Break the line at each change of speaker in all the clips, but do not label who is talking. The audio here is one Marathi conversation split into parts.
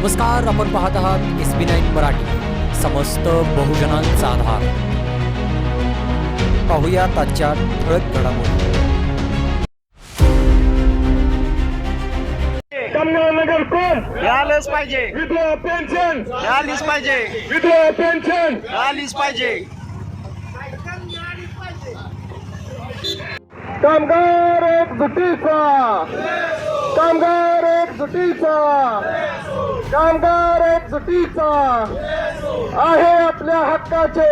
नमस्कार आपण पाहत आहात एस बी नाईन मराठी. समस्त बहुजनांचा आधार पाहूया ताज्या ठळक घडामोडी.
कमलानगर कोण?
मिळालंच पाहिजे.
विधवा पेन्शन.
मिळालीच पाहिजे.
विधवा पेन्शन.
मिळालीच पाहिजे.
कामगार एक जुटीचा. कामगार एक जुटीचा. कामगार एक जुटीचा आहे आपल्या हक्काचे.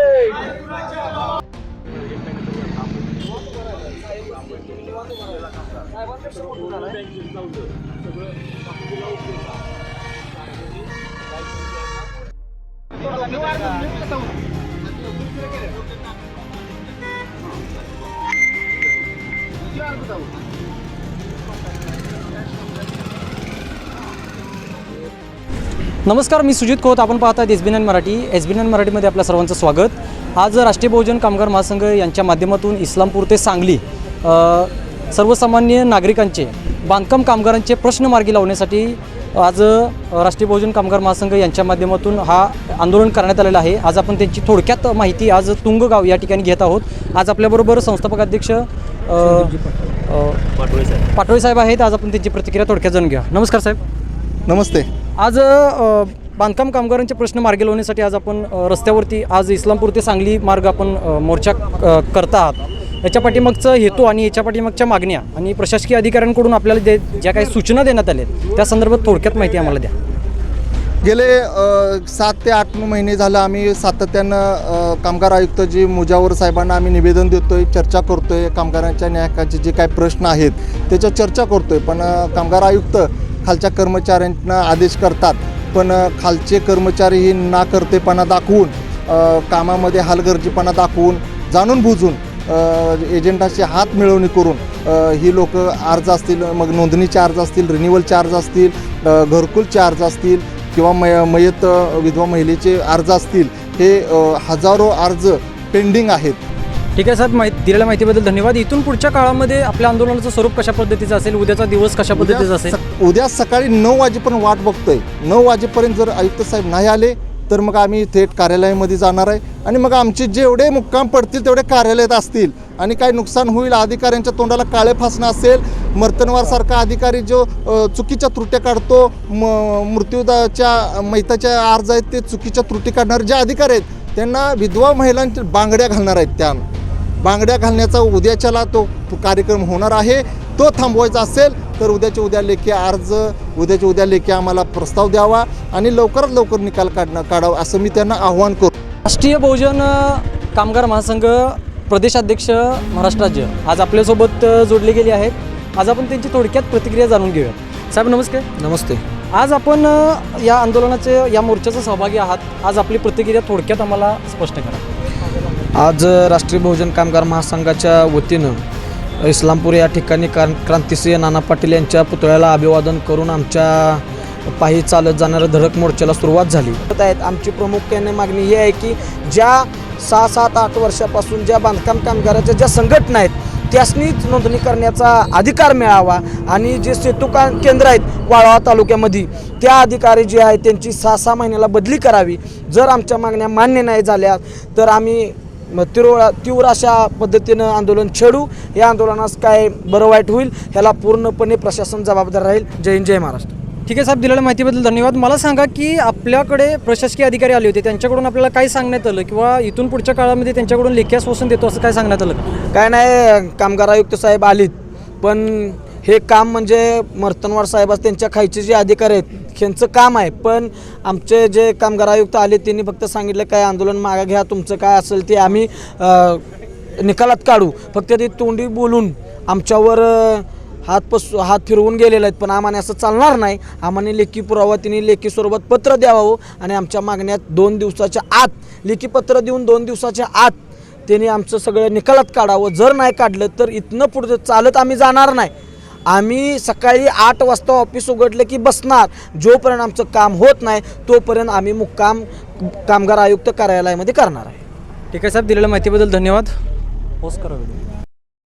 नमस्कार मी सुजित खोत आपण पाहत आहात S B nine Marathi. S B nine मराठीमध्ये आपल्या सर्वांचं स्वागत. आज राष्ट्रीय बहुजन कामगार महासंघ यांच्या माध्यमातून इस्लामपूर ते सांगली सर्वसामान्य नागरिकांचे बांधकाम कामगारांचे प्रश्न मार्गी लावण्यासाठी आज राष्ट्रीय बहुजन कामगार महासंघ यांच्या माध्यमातून हा आंदोलन करण्यात आलेलं आहे. आज आपण त्यांची थोडक्यात माहिती आज तुंगगाव या ठिकाणी घेत आहोत. आज आपल्याबरोबर संस्थापक अध्यक्ष अ, अ, पाटोळे साहेब आहेत. आज आपण त्यांची प्रतिक्रिया थोडक्यात जाणून घ्या नमस्कार साहेब.
नमस्ते.
आज अ, बांधकाम कामगारांचे प्रश्न मार्गी लावण्यासाठी आज आपण अ, रस्त्यावरती आज इस्लामपूर ते सांगली मार्ग आपण अ, मोर्चा अ, करता आहात. याच्या पाठीमागचं हेतू आणि याच्या पाठीमागच्या मागण्या आणि प्रशासकीय अधिकाऱ्यांकडून आपल्याला दे ज्या काही सूचना देण्यात आल्या आहेत, त्या संदर्भात थोडक्यात माहिती आम्हाला द्या.
गेले अ, सात ते आठ महिने झालं आम्ही सातत्यानं अ, कामगार आयुक्त जी मुजावर साहेबांना आम्ही निवेदन देतोय चर्चा करतोय कामगारांच्या न्यायाचे जे काही प्रश्न आहेत त्याच्या चर्चा करतोय. पण अ, कामगार आयुक्त खालच्या कर्मचाऱ्यांना आदेश करतात. पण खालचे कर्मचारी ही दाखवून कामामध्ये हलगर्जीपणा दाखवून जाणून बुजून अ, एजंटाचे हात मिळवणी करून ही लोक अर्ज असतील मग नोंदणीचे अर्ज असतील रिन्युअल चार्ज असतील घरकुल चार्ज असतील किंवा मय मयत विधवा महिलेचे अर्ज असतील हे हजारो अर्ज पेंडिंग आहेत.
ठीक आहे साहेब माहिती दिलेल्या माहितीबद्दल धन्यवाद. इथून पुढच्या काळामध्ये आपल्या आंदोलनाचं स्वरूप कशा पद्धतीचं असेल? उद्याचा दिवस कशा पद्धतीचा असेल?
उद्या सकाळी नऊ वाजेपर्यंत वाट बघतोय. नऊ वाजेपर्यंत जर आयुक्त साहेब नाही आले तर मग आम्ही थेट कार्यालयामध्ये जाणार आहे. आणि मग आमचे जेवढे मुक्काम पडतील तेवढे कार्यालयात असतील. आणि काय नुकसान होईल अधिकाऱ्यांच्या तोंडाला काळे फासणं असेल मर्तनवारसारखा अधिकारी जो चुकीच्या त्रुट्या काढतो म मृत्यूदाच्या मैताच्या अर्ज आहेत ते चुकीच्या त्रुटी काढणारे जे अधिकारी आहेत त्यांना विधवा महिलांच्या बांगड्या घालणार आहेत त्या बांगड्या घालण्याचा उद्याच्याला तो कार्यक्रम होणार आहे. तो थांबवायचा असेल तर उद्याच्या उद्या लेखी अर्ज उद्याच्या उद्या लेखी आम्हाला प्रस्ताव द्यावा आणि लवकरात लवकर निकाल काढणं काढावा असं मी त्यांना आव्हान करतो
राष्ट्रीय बहुजन कामगार महासंघ प्रदेशाध्यक्ष महाराष्ट्र राज्य आज आपल्यासोबत जोडले गेले आहेत. आज आपण त्यांची थोडक्यात प्रतिक्रिया जाणून घेऊया. साहेब नमस्कार
नमस्ते.
आज आपण या आंदोलनाचे या मोर्चाचे सहभागी आहात. आज आपली प्रतिक्रिया थोडक्यात आम्हाला स्पष्ट करा.
आज राष्ट्रीय बहुजन कामगार महासंघाच्या वतीनं इस्लामपूर या ठिकाणी क्रां क्रांतिसिंह नाना पाटील यांच्या पुतळ्याला अभिवादन करून आमच्या पायी चालत जाणाऱ्या धडक मोर्चाला सुरुवात झाली. आहेत आमची प्रामुख्याने मागणी ही आहे की ज्या सहा सात आठ वर्षापासून ज्या बांधकाम कामगाराच्या ज्या संघटना आहेत त्यासनीच नोंदणी करण्याचा अधिकार मिळावा आणि जे सेतू का केंद्र आहेत वाळवा तालुक्यामध्ये त्या अधिकारी जे आहेत त्यांची सहा सहा महिन्याला बदली करावी. जर आमच्या मागण्या मान्य नाही झाल्या तर आम्ही तीव्र तीव्र अशा पद्धतीनं आंदोलन छेडू. या आंदोलनास काय बरं वाईट होईल ह्याला पूर्णपणे प्रशासन जबाबदार राहील. जय हिंद जय महाराष्ट्र.
ठीक आहे साहेब दिलेल्या माहितीबद्दल धन्यवाद. मला सांगा की आपल्याकडे प्रशासकीय अधिकारी आले होते त्यांच्याकडून आपल्याला काय सांगण्यात आलं? किंवा इथून पुढच्या काळामध्ये त्यांच्याकडून लेखी आश्वासन देतो असं काय सांगण्यात आलं
काय नाही कामगार आयुक्त साहेब आलीत. पण हे काम म्हणजे मर्तनवाड साहेब त्यांच्या खायचे जे अधिकारी आहेत ह्यांचं काम आहे. पण आमचे जे कामगार आयुक्त आले त्यांनी फक्त सांगितलं काय आंदोलन मागं घ्या तुमचं काय असेल ते आम्ही निकालात काढू. फक्त ते तोंडी बोलून आमच्यावर हात पस हात फिरवून गेलेले आहेत. पण आम्हाला असं चालणार नाही. आम्हाला लेखी पुरावा तिने लेखी स्वरूपात पत्र द्यावं आणि आमच्या मागण्यात दोन दिवसाच्या आत लेखी पत्र देऊन दोन दिवसाच्या आत त्यांनी आमचं सगळं निकालात काढावं. जर नाही काढलं तर इथनं पुढे चालत आम्ही जाणार नाही. आम्ही सकाळी आठ वाजता ऑफिस उघडलं की बसणार. जोपर्यंत आमचं काम होत नाही तोपर्यंत आम्ही मुक्काम कामगार आयुक्त कार्यालयामध्ये करणार आहे.
ठीक आहे साहेब दिलेल्या माहितीबद्दल धन्यवाद. पोस्ट करा व्हिडिओ